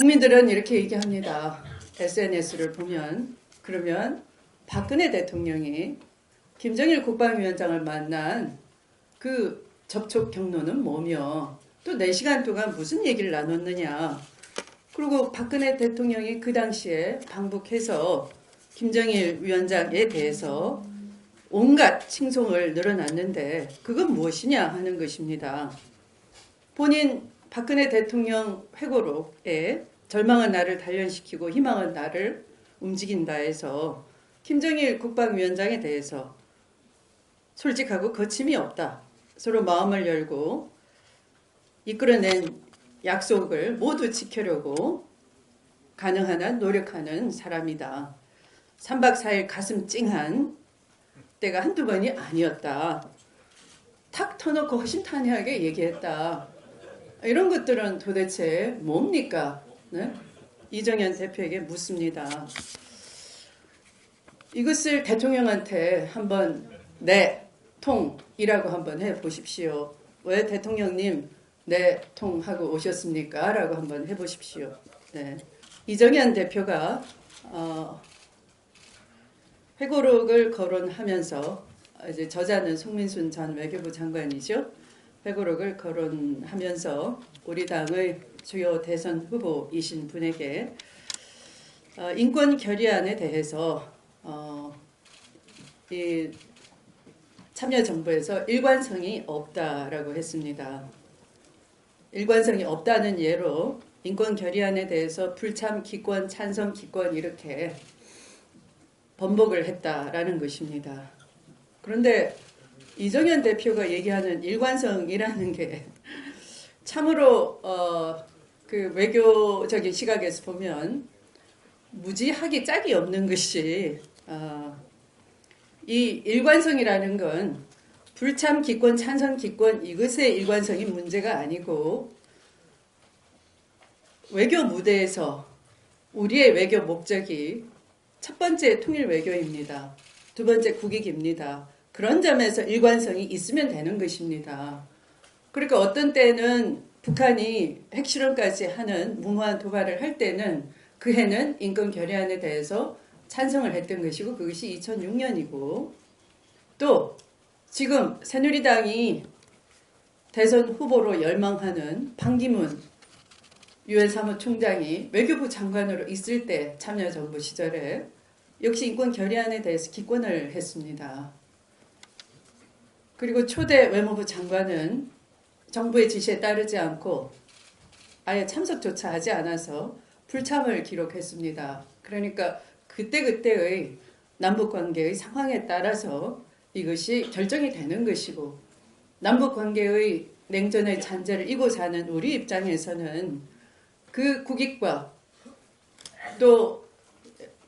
국민들은 이렇게 얘기합니다. SNS를 보면 그러면 박근혜 대통령이 김정일 국방위원장을 만난 그 접촉 경로는 뭐며 또 4시간 동안 무슨 얘기를 나눴느냐. 그리고 박근혜 대통령이 그 당시에 방북해서 김정일 위원장에 대해서 온갖 칭송을 늘어놨는데 그건 무엇이냐 하는 것입니다. 본인 박근혜 대통령 회고록에 절망한 나를 단련시키고 희망한 나를 움직인다 해서 김정일 국방위원장에 대해서 솔직하고 거침이 없다. 서로 마음을 열고 이끌어낸 약속을 모두 지키려고 가능한 한 노력하는 사람이다. 3박 4일 가슴 찡한 때가 한두 번이 아니었다. 탁 터놓고 허심탄회하게 얘기했다. 이런 것들은 도대체 뭡니까? 네? 이정현 대표에게 묻습니다. 이것을 대통령한테 한번 네, 통이라고 한번 해 보십시오. 왜 대통령님 네, 통하고 오셨습니까? 라고 한번 해 보십시오. 네. 이정현 대표가 어, 회고록을 거론하면서 이제 저자는 송민순 전 외교부 장관이죠. 회고록을 거론하면서 우리 당의 주요 대선 후보이신 분에게 어, 인권 결의안에 대해서 어, 이 참여정부에서 일관성이 없다라고 했습니다. 일관성이 없다는 예로 인권 결의안에 대해서 불참 기권, 찬성 기권 이렇게 번복을 했다라는 것입니다. 그런데 이정현 대표가 얘기하는 일관성이라는 게 참으로 어, 그 외교적인 시각에서 보면 무지하기 짝이 없는 것이 어, 이 일관성이라는 건 불참 기권, 찬성 기권 이것의 일관성이 문제가 아니고 외교 무대에서 우리의 외교 목적이 첫 번째 통일 외교입니다. 두 번째 국익입니다. 그런 점에서 일관성이 있으면 되는 것입니다. 그러니까 어떤 때는 북한이 핵실험까지 하는 무모한 도발을 할 때는 그 해는 인권 결의안에 대해서 찬성을 했던 것이고 그것이 2006년이고 또 지금 새누리당이 대선 후보로 열망하는 반기문 유엔 사무총장이 외교부 장관으로 있을 때 참여정부 시절에 역시 인권 결의안에 대해서 기권을 했습니다. 그리고 초대 외무부 장관은 정부의 지시에 따르지 않고 아예 참석조차 하지 않아서 불참을 기록했습니다. 그러니까 그때그때의 남북 관계의 상황에 따라서 이것이 결정이 되는 것이고 남북 관계의 냉전의 잔재를 이고 사는 우리 입장에서는 그 국익과 또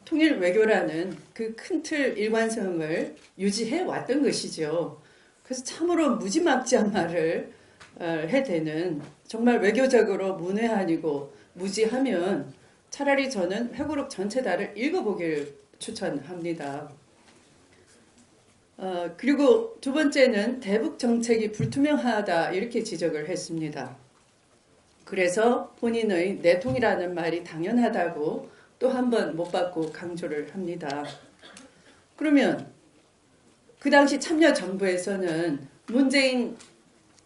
통일 외교라는 그 큰 틀 일관성을 유지해 왔던 것이죠. 그래서 참으로 무지막지한 말을 어, 해대는 정말 외교적으로 문외한이고 무지하면 차라리 저는 회고록 전체 다를 읽어보길 추천합니다. 어, 그리고 두 번째는 대북 정책이 불투명하다 이렇게 지적을 했습니다. 그래서 본인의 내통이라는 말이 당연하다고 또 한 번 못 받고 강조를 합니다. 그러면 그 당시 참여정부에서는 문재인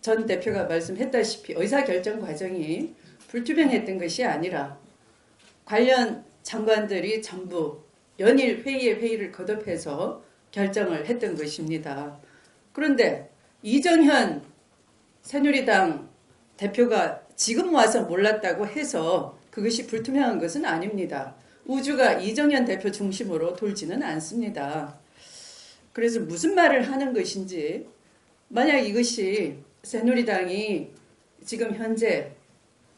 전 대표가 말씀했다시피 의사결정 과정이 불투명했던 것이 아니라 관련 장관들이 전부 연일 회의에 회의를 거듭해서 결정을 했던 것입니다. 그런데 이정현 새누리당 대표가 지금 와서 몰랐다고 해서 그것이 불투명한 것은 아닙니다. 우주가 이정현 대표 중심으로 돌지는 않습니다. 그래서 무슨 말을 하는 것인지 만약 이것이 새누리당이 지금 현재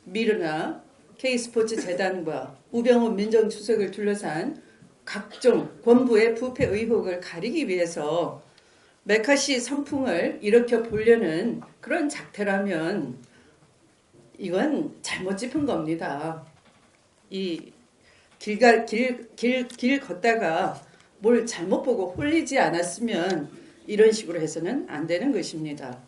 미르나 K스포츠 재단과 우병우 민정수석을 둘러싼 각종 권부의 부패 의혹을 가리기 위해서 메카시 선풍을 일으켜 보려는 그런 작태라면 이건 잘못 짚은 겁니다. 이 길가 길길 길 걷다가 뭘 잘못 보고 홀리지 않았으면 이런 식으로 해서는 안 되는 것입니다.